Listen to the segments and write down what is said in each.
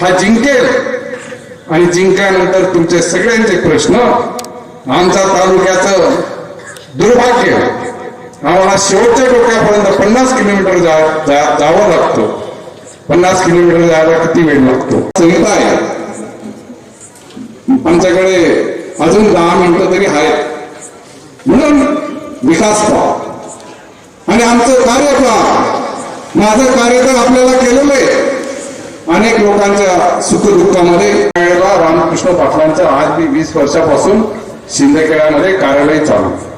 हा जिंकेल. आणि जिंकल्यानंतर तुमचे सगळ्यांचे प्रश्न आमच्या तालुक्याचं दुर्भाग्य आम्हाला शेवटच्या टोक्यापर्यंत पन्नास किलोमीटर जा- जावं लागतं. पन्नास किलोमीटर जायला किती वेळ लागतो? संहिता आहे. आमच्याकडे अजून दहा मिनिटं तरी आहेत. म्हणून विकास पहा. आणि आमचं कार्य पहा माझं कार्य तर आपल्याला केलेलं आहे. अनेक लोकांच्या सुखदुःखामध्ये वेळेला रामकृष्ण पाटलांचं आज मी वीस वर्षापासून शिंदेखेड्यामध्ये कार्यालय चालू आहे.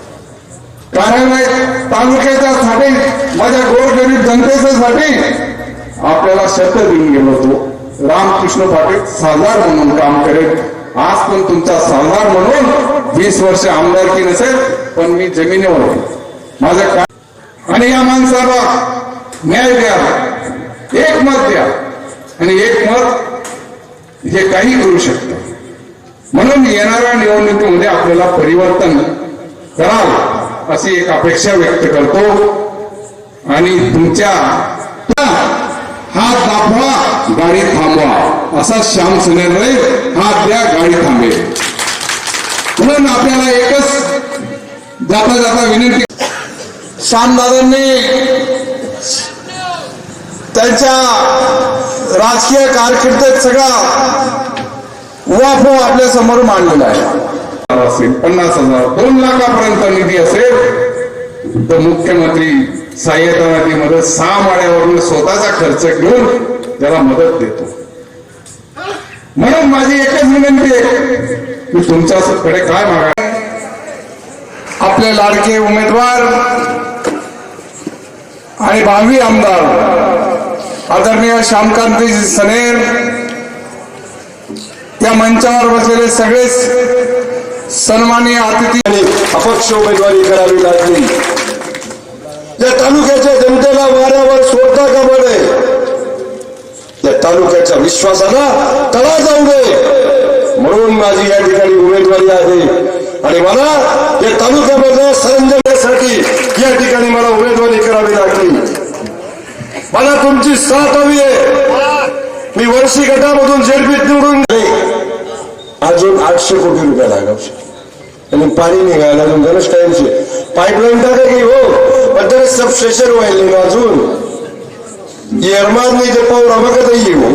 कार्यालय तालुक्याच्या साठी माझ्या गोरगरीब जनतेसाठी आपल्याला शब्द देऊन गेलो होतो रामकृष्ण पाटील सालदार म्हणून काम करेल आज पण तुमचा सालदार म्हणून वीस वर्ष आमदारकी नसेल पण मी जमिनीवर आहे. माझं आणि या माणसाला न्याय द्या एक मत द्या आणि एक मत हे काही करू शकतं. म्हणून येणाऱ्या निवडणुकीमध्ये आपल्याला परिवर्तन कराल अशी एक अपेक्षा व्यक्त करतो. आणि तुमच्या हात दाखवा गाडी थांबवा. असा श्याम सुनेर हात द्या गाडी थांबेल. म्हणून आपल्याला एकच जाता जाता विनंती श्यामदादांनी त्यांच्या राजकीय कारकिर्दीत सगळा उहापोह आपल्यासमोर मांडलेला आहे. असेल पन्नास हजार दोन लाखापर्यंत निधी असेल तर मुख्यमंत्री सहाय्यता निधीमध्ये सहा माळ्यावरून स्वतःचा खर्च घेऊन त्याला मदत देतो. म्हणून माझी एकच विनंती आहे की तुमच्याकडे काय मागा आपले लाडके उमेदवार आणि भावी आमदार आदरणीय श्यामकांतजी सनेर या मंचावर बसलेले सगळेच सन्मानीय अतिथी आणि अपक्ष उमेदवारी करावी लागली. या तालुक्याच्या जनतेला वाऱ्यावर सोडता का बरे? या तालुक्याच्या विश्वासाला तळा जाऊ दे. म्हणून माझी या ठिकाणी उमेदवारी आहे. आणि मला या तालुक्यामध्ये सरंजण्यासाठी या ठिकाणी मला उमेदवारी करावी लागली. मला तुमची साथ हवी आहे. मी वर्षी गटामधून जेडपीत निवडून गेले. अजून आठशे कोटी रुपये लागाव आणि पाणी निघायला अजून गरज टाइमचे पाईपलाईन टाकायची हो पण तरी सबस्टेशन व्हायला नाही अजून. येरमाद नाही ते पाऊर आम्हाला येऊ